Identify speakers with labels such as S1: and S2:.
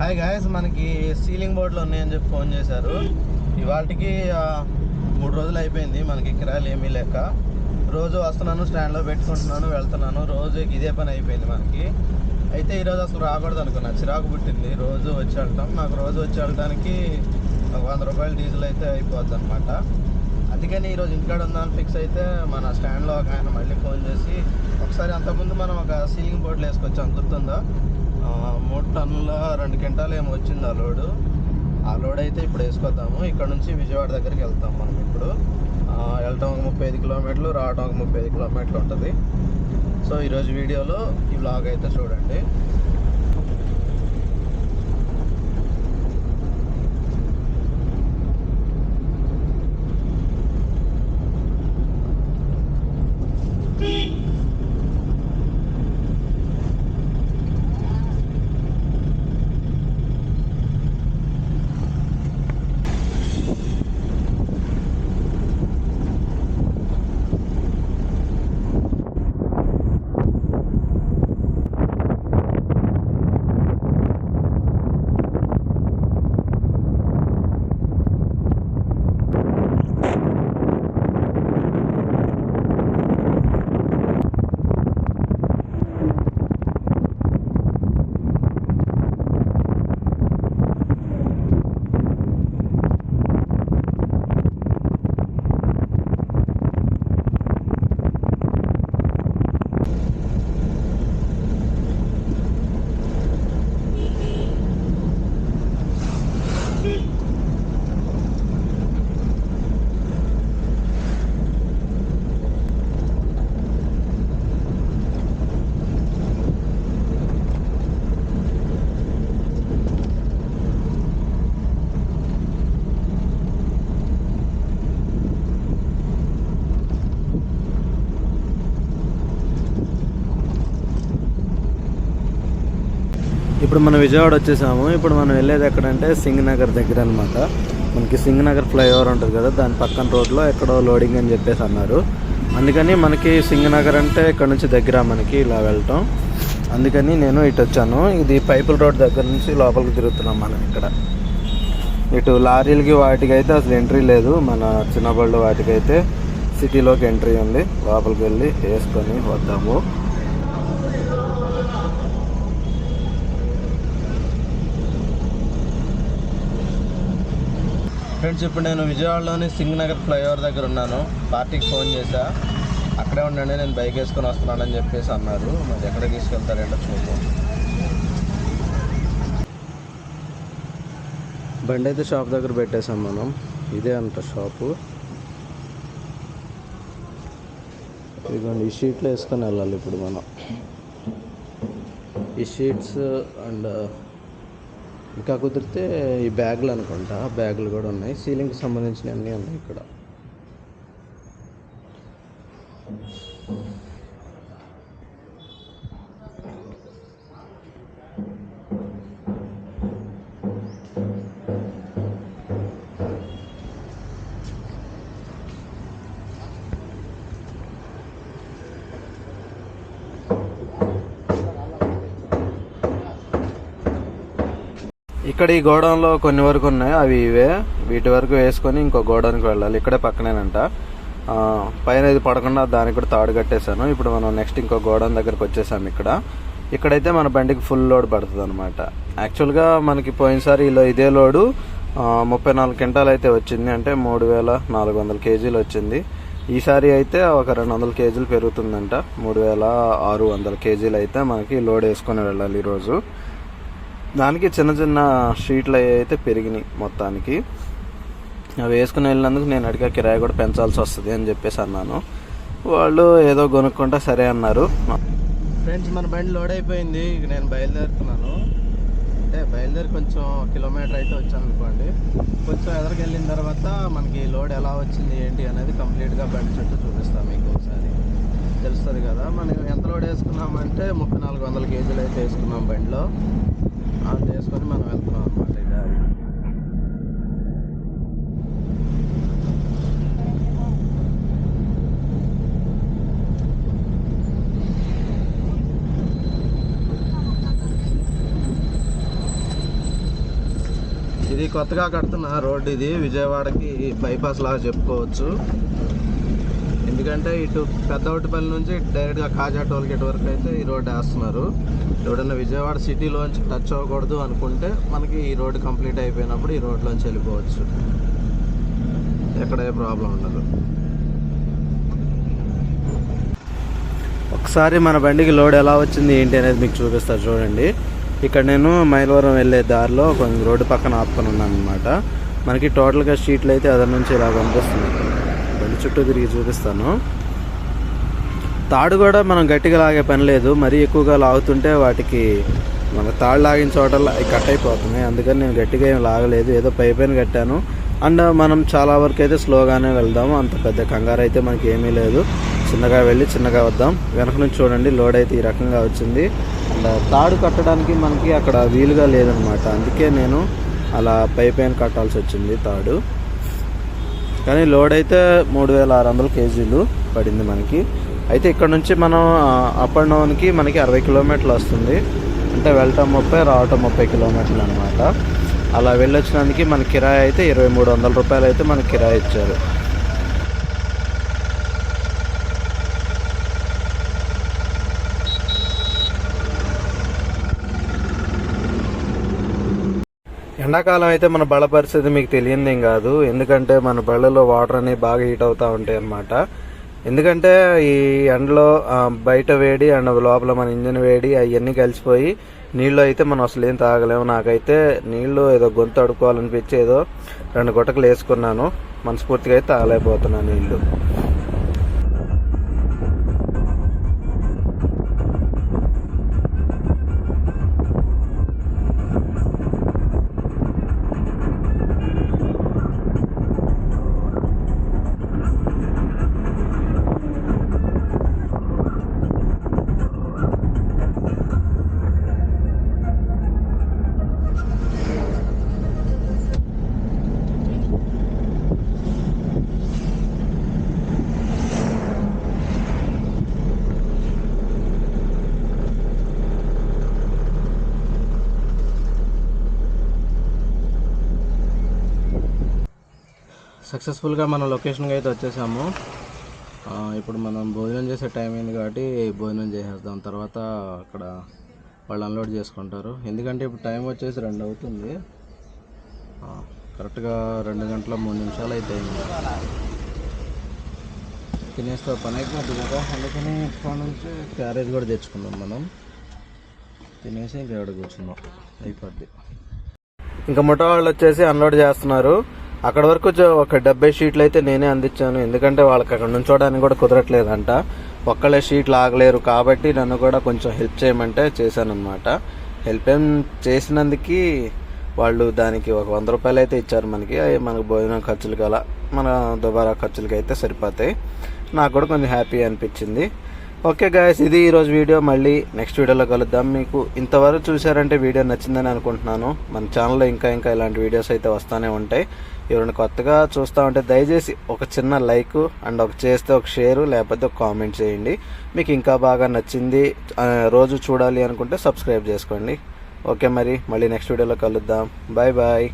S1: Hi guys మనకి ceiling బోర్డులు ఉన్నాయని చెప్పి ఫోన్ చేశారు. ఇవాళకి మూడు రోజులు అయిపోయింది. మనకి కిరాయిలు ఏమీ లేక. రోజు వస్తున్నాను స్టాండ్లో పెట్టుకుంటున్నాను వెళ్తున్నాను. రోజు ఇదే పని అయిపోయింది మనకి. అయితే ఈరోజు అసలు రాకూడదు అనుకున్నా. చిరాకు పుట్టింది. రోజు వచ్చి వెళ్తాం. నాకు రోజు వచ్చి వెళ్ళడానికి ఒక వంద రూపాయలు డీజిల్ అయితే అయిపోద్ది అనమాట అందుకని ఈరోజు ఇంటికాడ ఉందని ఫిక్స్ అయితే మన స్టాండ్లో ఒక ఆయన మళ్ళీ ఫోన్ చేసి ఒకసారి అంతకుముందు మనం ఒక సీలింగ్ బోర్డులు వేసుకొచ్చాం. గుర్తుందా? మూడు టన్నుల రెండు క్వింటాలు ఏమో వచ్చింది ఆ లోడు. ఆ లోడ్ అయితే ఇప్పుడు వేసుకొద్దాము. ఇక్కడ నుంచి విజయవాడ దగ్గరికి వెళ్తాం మనం ఇప్పుడు. వెళ్ళటం ఒక ముప్పై ఐదు కిలోమీటర్లు రావడం ఒక ముప్పై ఐదు కిలోమీటర్లు ఉంటుంది. సో ఈరోజు వీడియోలో ఈ వ్లాగ్ అయితే చూడండి. ఇప్పుడు మనం విజయవాడ వచ్చేసాము. ఇప్పుడు మనం వెళ్ళేది ఎక్కడంటే సింగ్ నగర్ దగ్గర అనమాట మనకి సింగ్ నగర్ ఫ్లైఓవర్ ఉంటుంది కదా దాని పక్కన రోడ్లో ఎక్కడో లోడింగ్ అని చెప్పేసి అన్నారు. అందుకని మనకి సింగ్ నగర్ అంటే ఇక్కడ నుంచి దగ్గర మనకి ఇలా వెళ్ళటం అందుకని నేను ఇటు వచ్చాను. ఇది పైపుల్ రోడ్ దగ్గర నుంచి లోపలికి తిరుగుతున్నాం మనం ఇక్కడ. ఇటు లారీలకి వాటికి అయితే అసలు ఎంట్రీ లేదు. మన చిన్నబళ్ళు వాటికైతే సిటీలోకి ఎంట్రీ ఉంది. లోపలికి వెళ్ళి వేసుకొని వద్దాము. ఫ్రెండ్స్ ఇప్పుడు నేను విజయవాడలోని సింగ్ నగర్ ఫ్లైఓవర్ దగ్గర ఉన్నాను. పార్టీకి ఫోన్ చేశా. అక్కడే ఉండండి నేను బైక్ వేసుకొని వస్తున్నానని చెప్పేసి అన్నారు. మరి ఎక్కడికి తీసుకెళ్తారేంటో చూద్దాం. బండి అయితే షాప్ దగ్గర పెట్టేశాం మనం. ఇదే అంట షాపు. ఇదిగోండి ఈ షీట్లో వేసుకొని వెళ్ళాలి ఇప్పుడు మనం. ఈ షీట్స్ అండ్ ఇంకా కుదిరితే ఈ బ్యాగులు అనుకుంటా. బ్యాగులు కూడా ఉన్నాయి. సీలింగ్కి సంబంధించినవి అన్నీ ఉన్నాయి ఇక్కడ. ఇక్కడ ఈ గోడౌన్లో కొన్ని వరకు ఉన్నాయి. అవి ఇవే. వీటి వరకు వేసుకొని ఇంకో గోడౌన్కి వెళ్ళాలి. ఇక్కడే పక్కనేనంట. పైన ఇది పడకుండా దానికి కూడా తాడు కట్టేశాను. ఇప్పుడు మనం నెక్స్ట్ ఇంకో గోడౌన్ దగ్గరకు వచ్చేసాం ఇక్కడ. ఇక్కడైతే మన బండికి ఫుల్ లోడ్ పడుతుంది అనమాట యాక్చువల్గా మనకి పోయినసారి ఇలా ఇదే లోడు ముప్పై నాలుగు క్వింటాలు అయితే వచ్చింది. అంటే మూడు వేల నాలుగు వందల కేజీలు వచ్చింది. ఈసారి అయితే ఒక రెండు వందల కేజీలు పెరుగుతుందంట. మూడు వేల ఆరు వందల కేజీలు అయితే మనకి లోడ్ వేసుకొని వెళ్ళాలి ఈరోజు. దానికి చిన్న చిన్న షీట్లు అయితే పెరిగినాయి మొత్తానికి. అవి వేసుకుని వెళ్ళినందుకు నేను అడిగా కిరాయి కూడా పెంచాల్సి వస్తుంది అని చెప్పేసి అన్నాను. వాళ్ళు ఏదో కొనుక్కుంటే సరే అన్నారు. ఫ్రెండ్స్ మన బండి లోడ్ అయిపోయింది. ఇక నేను బయలుదేరుతున్నాను. అంటే బయలుదేరి కొంచెం కిలోమీటర్ అయితే వచ్చాను అనుకోండి. కొంచెం ఎదరికి వెళ్ళిన తర్వాత మనకి లోడ్ ఎలా వచ్చింది ఏంటి అనేది కంప్లీట్గా బండి చుట్టూ చూపిస్తాం మీకు ఒకసారి. తెలుస్తుంది కదా మనం ఎంత లోడ్ వేసుకున్నామంటే ముప్పై నాలుగు వందల కేజీలు అయితే వేసుకున్నాం బండిలో. ఆన్ చేసుకొని మనం వెళ్తున్నాం అనమాట ఇది ఇది కొత్తగా కడుతున్న రోడ్ ఇది విజయవాడకి బైపాస్ లాగా చెప్పుకోవచ్చు. ఎందుకంటే ఇటు పెద్దవటిపల్లి నుంచి డైరెక్ట్గా కాజా టోల్ గేట్ వరకు అయితే ఈ రోడ్ వేస్తున్నారు. ఎవడన్నా విజయవాడ సిటీలోంచి టచ్ అవ్వకూడదు అనుకుంటే మనకి ఈ రోడ్ కంప్లీట్ అయిపోయినప్పుడు ఈ రోడ్లోంచి వెళ్ళిపోవచ్చు. ఎక్కడ ఏ ప్రాబ్లం ఉండదు. ఒకసారి మన బండికి లోడ్ ఎలా వచ్చింది ఏంటి అనేది మీకు చూపిస్తారు చూడండి. ఇక్కడ నేను మైలవరం వెళ్ళే దారిలో కొంచెం రోడ్డు పక్కన ఆపుకొని ఉన్నాను అనమాట మనకి టోటల్గా షీట్లు అయితే అదర్ నుంచి ఇలా కనిపిస్తుంది బండి చుట్టూ తిరిగి చూపిస్తాను. తాడు కూడా మనం గట్టిగా లాగే పని లేదు. మరీ ఎక్కువగా లాగుతుంటే వాటికి మన తాడు లాగిన చోటల్లో అవి కట్ అయిపోతున్నాయి. అందుకని నేను గట్టిగా ఏం లాగలేదు. ఏదో పై పైన కట్టాను. అండ్ మనం చాలా వరకు అయితే స్లోగానే వెళ్దాము. అంత పెద్ద కంగారు అయితే మనకి ఏమీ లేదు. చిన్నగా వెళ్ళి చిన్నగా వద్దాం. వెనక నుంచి చూడండి లోడ్ అయితే ఈ రకంగా వచ్చింది. అండ్ తాడు కట్టడానికి మనకి అక్కడ వీలుగా లేదనమాట. అందుకే నేను అలా పై పైన కట్టాల్సి వచ్చింది తాడు. కానీ లోడ్ అయితే మూడు వేల ఆరు వందల కేజీలు పడింది మనకి. అయితే ఇక్కడ నుంచి మనం అప్ అండ్ డౌన్కి మనకి అరవై కిలోమీటర్లు వస్తుంది. అంటే వెళ్ళటం ముప్పై రావటం ముప్పై కిలోమీటర్లు అనమాట అలా వెళ్ళొచ్చినందుకు మన కిరాయి అయితే ఇరవై మూడు వందల రూపాయలు అయితే మనకి కిరాయి ఇచ్చారు. ఎండాకాలం అయితే మన బళ్ళ పరిస్థితి మీకు తెలియందేం కాదు. ఎందుకంటే మన బళ్ళలో వాటర్ అనేవి బాగా హీట్ అవుతూ ఉంటాయి అన్నమాట. ఎందుకంటే ఈ ఎండలో బయట వేడి అండ్ లోపల మన ఇంజిన్ వేడి అవన్నీ కలిసిపోయి నీళ్ళు అయితే మనం అసలు ఏం తాగలేము. నాకైతే నీళ్ళు ఏదో గొంతు అడుకోవాలనిపించి ఏదో రెండు గుటకలు వేసుకున్నాను. మనస్ఫూర్తిగా అయితే తాగలేకపోతున్నాను నీళ్ళు. సక్సెస్ఫుల్గా మన లొకేషన్కి అయితే వచ్చేసాము. ఇప్పుడు మనం భోజనం చేసే టైం అయింది కాబట్టి భోజనం చేసేద్దాం. తర్వాత అక్కడ వాళ్ళు అన్లోడ్ చేసుకుంటారు. ఎందుకంటే ఇప్పుడు టైం వచ్చేసి రెండు అవుతుంది. కరెక్ట్గా రెండు గంటల మూడు నిమిషాలు అయితే తినేస్తే పని అయిపోతుంది కదా. అందుకని ఇక్కడ నుంచి క్యారేజ్ కూడా తెచ్చుకున్నాం మనం. తినేసి ఇంకా ఎక్కడ అయిపోద్ది. ఇంకా ముఠా వాళ్ళు వచ్చేసి అన్లోడ్ చేస్తున్నారు. అక్కడ వరకు ఒక డెబ్బై షీట్లు అయితే నేనే అందించాను. ఎందుకంటే వాళ్ళకి అక్కడ నుంచోడానికి కూడా కుదరట్లేదంట. ఒక్కళ్ళే షీట్లు ఆగలేరు కాబట్టి నన్ను కూడా కొంచెం హెల్ప్ చేయమంటే చేశాను అనమాట హెల్ప్ ఏం చేసినందుకు వాళ్ళు దానికి ఒక వంద రూపాయలు అయితే ఇచ్చారు మనకి. అవి మనకు భోజనం ఖర్చులకి అలా మన దుబారా ఖర్చులకి అయితే సరిపోతాయి. నాకు కూడా కొంచెం హ్యాపీ అనిపించింది. ఓకే గాయస్ ఇది ఈరోజు వీడియో. మళ్ళీ నెక్స్ట్ వీడియోలో కలుద్దాం. మీకు ఇంతవరకు చూసారంటే వీడియో నచ్చిందని అనుకుంటున్నాను. మన ఛానల్లో ఇంకా ఇంకా ఇలాంటి వీడియోస్ అయితే వస్తూనే ఉంటాయి. ఎవరైనా కొత్తగా చూస్తూ ఉంటే దయచేసి ఒక చిన్న లైక్ అండ్ ఒక చేస్తే ఒక షేర్ లేకపోతే ఒక కామెంట్ చేయండి. మీకు ఇంకా బాగా నచ్చింది రోజు చూడాలి అనుకుంటే సబ్స్క్రైబ్ చేసుకోండి. ఓకే మరి మళ్ళీ నెక్స్ట్ వీడియోలో కలుద్దాం. Bye bye.